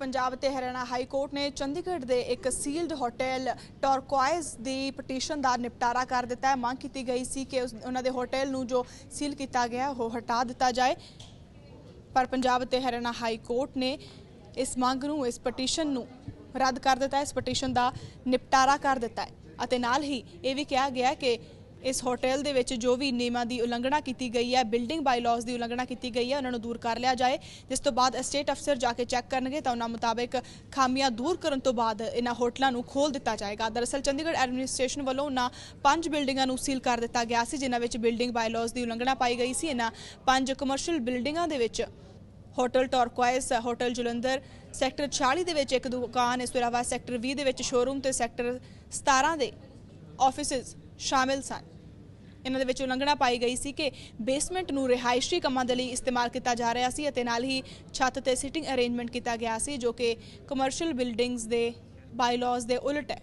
ਪੰਜਾਬ ਤੇ Haryana high court ਨੇ ਚੰਡੀਗੜ੍ਹ ਦੇ ਇੱਕ ਸੀਲਡ ਹੋਟਲ ਟੌਰਕੁਆਇਜ਼ ਦੀ ਪਟੀਸ਼ਨ ਦਾ ਨਿਪਟਾਰਾ ਕਰ ਦਿੱਤਾ ਹੈ। ਮੰਗ ਕੀਤੀ ਗਈ ਸੀ ਕਿ ਉਸ- ਉਹਨਾਂ ਦੇ ਹੋਟਲ ਨੂੰ ਜੋ ਸੀਲ ਕੀਤਾ ਗਿਆ ਉਹ ਹਟਾ ਦਿੱਤਾ ਜਾਏ। ਪਰ ਪੰਜਾਬ ਤੇ ਹਰਿਆਣਾ ਹਾਈ ਕੋਰਟ ਨੇ ਇਸ ਮੰਗ ਨੂੰ, ਇਸ ਪਟੀਸ਼ਨ ਨੂੰ ਰੱਦ ਕਰ ਦਿੱਤਾ ਇਸ ਪਟੀਸ਼ਨ ਦਾ ਨਿਪਟਾਰਾ ਕਰ ਦਿੱਤਾ ਹੈ। ਅਤੇ ਨਾਲ ਹੀ ਇਹ ਵੀ ਕਿਹਾ ਗਿਆ ਕਿ ਇਸ ਹੋਟਲ ਦੇ ਵਿੱਚ ਜੋ ਵੀ ਨਿਯਮਾਂ ਦੀ ਉਲੰਘਣਾ ਕੀਤੀ ਗਈ ਹੈ, ਬਿਲਡਿੰਗ ਬਾਈਲਾਜ਼ ਦੀ ਉਲੰਘਣਾ ਕੀਤੀ ਗਈ ਹੈ, ਉਹਨਾਂ ਨੂੰ ਦੂਰ ਕਰ ਲਿਆ ਜਾਏ। ਜਿਸ ਤੋਂ ਬਾਅਦ ਸਟੇਟ ਅਫਸਰ ਜਾ ਕੇ ਚੈੱਕ ਕਰਨਗੇ ਤਾਂ ਉਹਨਾਂ ਮੁਤਾਬਕ ਖਾਮੀਆਂ ਦੂਰ ਕਰਨ ਤੋਂ ਬਾਅਦ ਇਹਨਾਂ ਹੋਟਲਾਂ ਨੂੰ ਖੋਲ ਦਿੱਤਾ ਜਾਏਗਾ। ਦਰਅਸਲ ਚੰਡੀਗੜ੍ਹ ਐਡਮਿਨਿਸਟ੍ਰੇਸ਼ਨ ਵੱਲੋਂ ਉਹਨਾਂ ਪੰਜ ਬਿਲਡਿੰਗਾਂ ਨੂੰ ਸੀਲ ਕਰ ਦਿੱਤਾ ਗਿਆ ਸੀ, ਜਿਨ੍ਹਾਂ ਵਿੱਚ ਬਿਲਡਿੰਗ ਬਾਈਲਾਜ਼ ਦੀ ਉਲੰਘਣਾ ਪਾਈ ਗਈ ਸੀ। ਇਹਨਾਂ ਪੰਜ ਕਮਰਸ਼ੀਅਲ ਬਿਲਡਿੰਗਾਂ ਦੇ ਵਿੱਚ hotel turquoise hotel Jalandhar sector 46 ਦੇ ਵਿੱਚ ਇੱਕ ਦੁਕਾਨ, ਇਸ ਤੋਂ ਇਲਾਵਾ ਸੈਕਟਰ 20 ਦੇ ਵਿੱਚ ਸ਼ੋਰੂਮ ਤੇ ਸੈਕਟਰ 17 ਦੇ ਆਫਿਸਿਸ ਸ਼ਾਮਿਲ ਸਨ। ਇਹਨਾਂ ਦੇ ਵਿੱਚ ਉਲੰਘਣਾ ਪਾਈ ਗਈ ਸੀ ਕਿ ਬੇਸਮੈਂਟ ਨੂੰ ਰਿਹਾਇਸ਼ੀ ਕੰਮਾਂ ਦੇ ਲਈ ਇਸਤੇਮਾਲ ਕੀਤਾ ਜਾ ਰਿਹਾ ਸੀ ਅਤੇ ਨਾਲ ਹੀ ਛੱਤ ਤੇ ਸਿਟਿੰਗ ਅਰੇਂਜਮੈਂਟ ਕੀਤਾ ਗਿਆ ਸੀ, ਜੋ ਕਿ ਕਮਰਸ਼ੀਅਲ ਬਿਲਡਿੰਗਸ ਦੇ ਬਾਈਲਾਜ਼ ਦੇ ਉਲਟ ਹੈ।